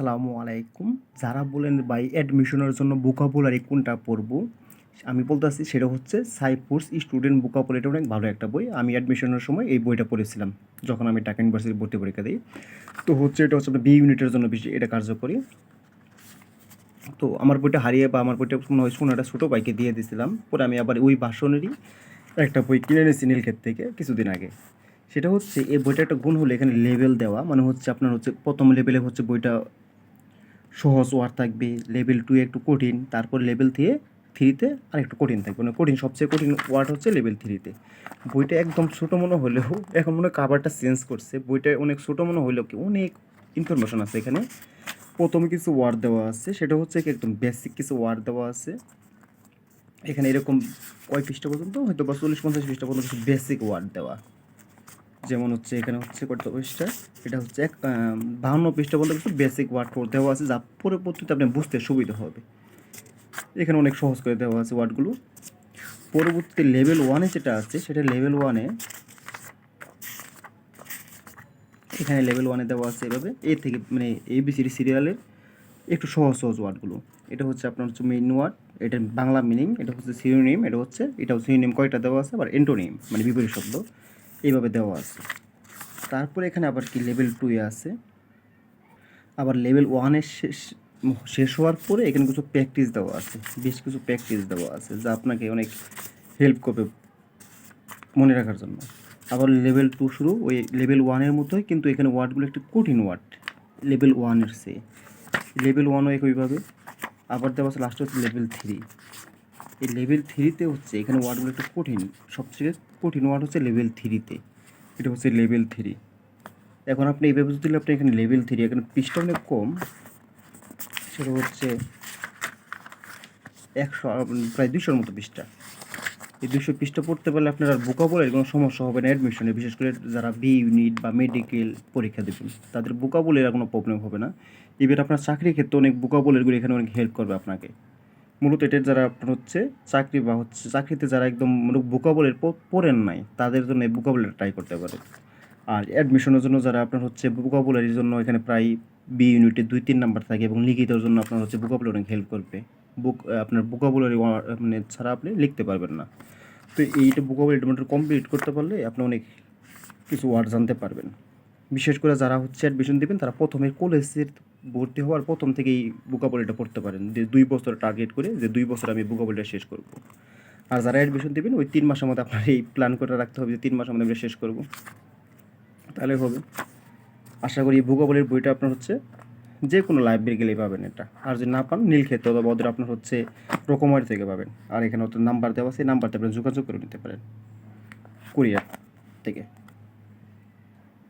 আসসালামু আলাইকুম। যারা বলেন বাই অ্যাডমিশনের জন্য বুকাবুলারি কোনটা পড়ব, আমি বলতেছি সেটা হচ্ছে সাইফোর্স স্টুডেন্ট বুকাবুলারি এটা অনেক ভালো একটা বই। আমি অ্যাডমিশনের সময় এই বইটা পড়েছিলাম, যখন আমি টাকা ইউনিভার্সিটি ভর্তি পরীক্ষা দিই। তো হচ্ছে এটা হচ্ছে বি ইউনিটের জন্য বেশি এটা কার্যকরী। তো আমার বইটা হারিয়ে বা আমার বইটা মনে হয় শোনাটা ছোটো বাইকে দিয়ে দিয়েছিলাম পরে আমি আবার ওই ভাষণেরই একটা বই কিনে নিয়েছি নীলক্ষেত থেকে কিছুদিন আগে। সেটা হচ্ছে এই বইটা একটা গুণ হলো এখানে লেভেল দেওয়া মানে হচ্ছে আপনার হচ্ছে প্রথম লেভেলে হচ্ছে বইটা সহজ ওয়ার্ড থাকবে লেভেল টু একটু কঠিন, তারপর লেভেল থ্রি থ্রিতে আর একটু কঠিন থাকবে। মানে কঠিন, সবচেয়ে কঠিন ওয়ার্ড হচ্ছে লেভেল থ্রিতে বইটা একদম ছোটো মনে হলেও, এখন মনে কাভারটা চেঞ্জ করছে। বইটা অনেক ছোটো মনে হলেও কি অনেক ইনফরমেশন আছে এখানে। প্রথমে কিছু ওয়ার্ড দেওয়া আছে, সেটা হচ্ছে কি একদম বেসিক কিছু ওয়ার্ড দেওয়া আছে। এখানে এরকম কয় পৃষ্ঠা পর্যন্ত? হয়তো বা চল্লিশ পঞ্চাশ পৃষ্ঠা পর্যন্ত কিছু বেসিক ওয়ার্ড দেওয়া। যেমন হচ্ছে এখানে হচ্ছে কত পৃষ্ঠা এটা হচ্ছে এক বাহান্ন পৃষ্ঠা বলতে কিছু বেসিক ওয়ার্ড দেওয়া আছে, যা পরবর্তীতে আপনি বুঝতে সুবিধা হবে। এখানে অনেক সহজ করে দেওয়া আছে ওয়ার্ডগুলো পরবর্তীতে লেভেল ওয়ানে যেটা আছে, সেটা লেভেল ওয়ানে এখানে লেভেল ওয়ানে দেওয়া আছে এভাবে, এ থেকে মানে এবিসিডি সিরিয়ালের একটু সহজ সহজ ওয়ার্ডগুলো এটা হচ্ছে আপনার হচ্ছে মেইন ওয়ার্ড এটা বাংলা মিনিং এটা হচ্ছে সিনোনিম এটা হচ্ছে, এটাও সিনোনিম কয়টা দেওয়া আছে? আবার এন্টোনিম মানে বিপরীত শব্দ। এইভাবে দেওয়া আছে। তারপরে এখানে আবার কি লেভেল টুয়ে আছে। আবার লেভেল ওয়ানের শেষ শেষ হওয়ার পরে এখানে কিছু প্র্যাকটিস দেওয়া আছে। বেশ কিছু প্র্যাকটিস দেওয়া আছে যা আপনাকে অনেক হেল্প করবে মনে রাখার জন্য। আবার লেভেল টু শুরু, ওই লেভেল ওয়ানের মতোই, কিন্তু এখানে ওয়ার্ডগুলো একটু কঠিন ওয়ার্ড লেভেল ওয়ানের সে লেভেল ওয়ানও একইভাবে। আবার দেওয়া আছে লাস্টে হচ্ছে লেভেল থ্রি এই লেভেল থ্রিতে হচ্ছে, এখানে ওয়ার্ডগুলো একটু কঠিন সবচেয়ে কঠিন ওয়ার্ড হচ্ছে লেভেল থ্রিতে এটা হচ্ছে লেভেল থ্রি এখন আপনি এইভাবে যদি আপনি এখানে লেভেল থ্রি এখানে পৃষ্ঠা অনেক কম, সেটা হচ্ছে একশো প্রায় দুশোর মতো পৃষ্ঠা। এই দুশো পৃষ্ঠা পড়তে পারলে আপনার আর বোকাবলের কোনো সমস্যা হবে না অ্যাডমিশনে বিশেষ করে যারা বি ইউনিট বা মেডিকেল পরীক্ষা দেবেন, তাদের বোকাবলের কোনো প্রবলেম হবে না। এবার আপনার চাকরির ক্ষেত্রে অনেক বোকাবলেরগুলো এখানে অনেক হেল্প করবে আপনাকে। মূলত এটা যারা আপনার হচ্ছে চাকরি বা হচ্ছে চাকরিতে যারা একদম মূলত বোকাবলের পড়েন নাই, তাদের জন্য এই বোকাবলের ট্রাই করতে পারে। আর অ্যাডমিশনের জন্য যারা আপনার হচ্ছে বোকাবুলারির জন্য এখানে প্রায় বি ইউনিটে দুই তিন নাম্বার থাকে এবং লিখিতের জন্য আপনার হচ্ছে বোকাবুলারি অনেক হেল্প করবে। বুক আপনার বোকাবুলারি মানে ছাড়া আপনি লিখতে পারবেন না। তো এইটা বোকাবুলারি মোটামুটি কমপ্লিট করতে পারলে আপনি অনেক কিছু ওয়ার্ড জানতে পারবেন। বিশেষ করে যারা হচ্ছে অ্যাডমিশন দেবেন, তারা প্রথমে কলেজের ভর্তি হওয়ার প্রথম থেকেই বুকাবলিটা পড়তে পারেন। যে দুই বছর টার্গেট করে যে দুই বছর আমি বুকাবলিটা শেষ করব। আর যারা অ্যাডমিশন দেবেন, ওই তিন মাসের মধ্যে আপনার এই প্ল্যান করে রাখতে হবে যে তিন মাসের মধ্যে আমি শেষ করব। তাহলে হবে। আশা করি ভূগোলের বইটা আপনার হচ্ছে যে কোনো লাইব্রেরি গেলেই পাবেন এটা। আর যদি না পান নীলক্ষেত্র অথবা ওদের আপনার হচ্ছে রকমারি থেকে পাবেন। আর এখানে ওদের নাম্বার দেওয়া সেই নাম্বারটা আপনি যোগাযোগ করে নিতে পারেন। কুরিয়ার থেকে।